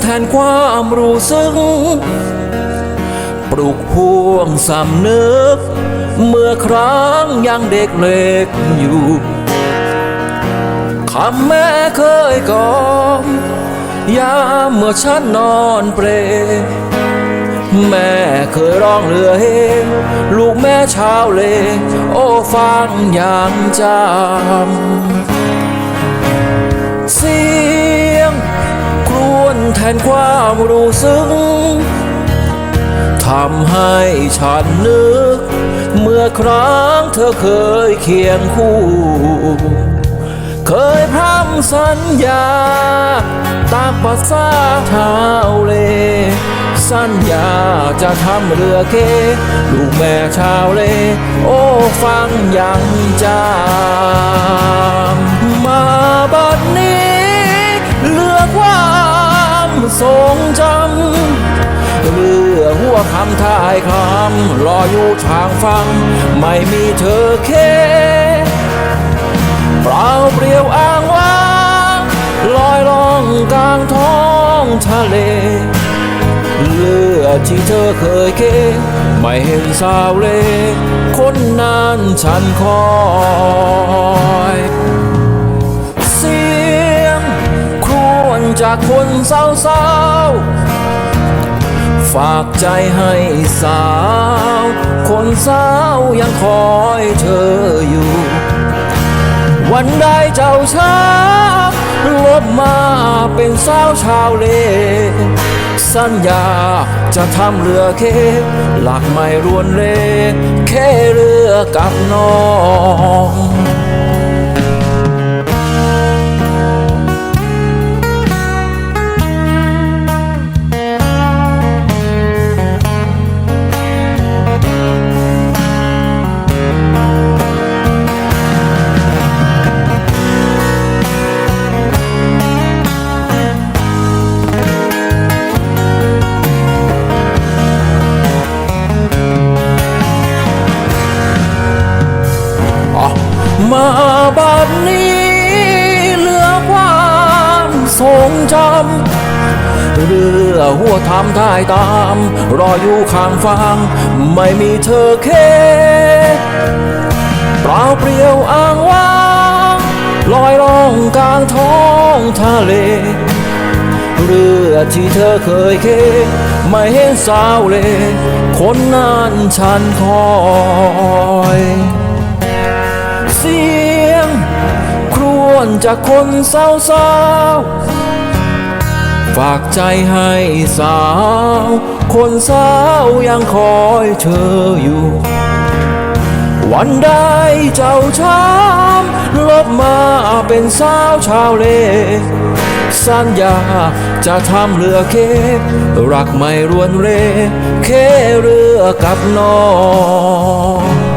แทนความรู้สึก ปลุกพวงสำนึก เมื่อครั้งยังเด็กเล็กอยู่คำแม่เคยกอมยามเมื่อฉันนอนเปร แม่เคยร้องเรือเฮลูกแม่ชาวเล โอ้ฟังอย่างจำ นความรู้สึกทำให้ฉันนึก เมื่อครั้งเธอเคยเคียงคู่ เคยพร่ำสัญญา ตามภาษาชาวเล สัญญาจะทำเรือเกลูกแม่ชาวเล โอ้ฟังยังจำมาบัดนี้ ทรงจำเรือหัวคำทายคำรออยู่ทางฟัง ไม่มีเธอเคเปล่าเปลี่ยวอ้างว้างลอยล่องกลางท้องทะเลเรือที่เธอเคยเกไม่เห็นสาวเลคนนั้นฉันคอย จากคนเศร้าๆ ฝากใจให้สาว คนสายังคอยเธออยู่ วันใดเจ้าช้าลบมาเป็นสาวชาวเล สัญญาจะทำเรือเค หลักไม่รวนเล แค่เรือกับน้อง จำเรือหัวทำท้ายตาม รออยู่ข้างฟัง ไม่มีเธอเคเปล่าเปลี่ยวอ้างว้างลอยล่องกลางท้องทะเล เรือที่เธอเคยเค ไม่เห็นสาวเลยคนนั้นฉันคอยเสียงครวญจากคนเศร้าๆ ฝากใจให้สาว คนสาวยังคอยเธออยู่ วันใดเจ้าช้ำลบมาเป็นสาวชาวเล สัญญาจะทำเรือเค รักไม่รวนเรแค่เรือกับน้อง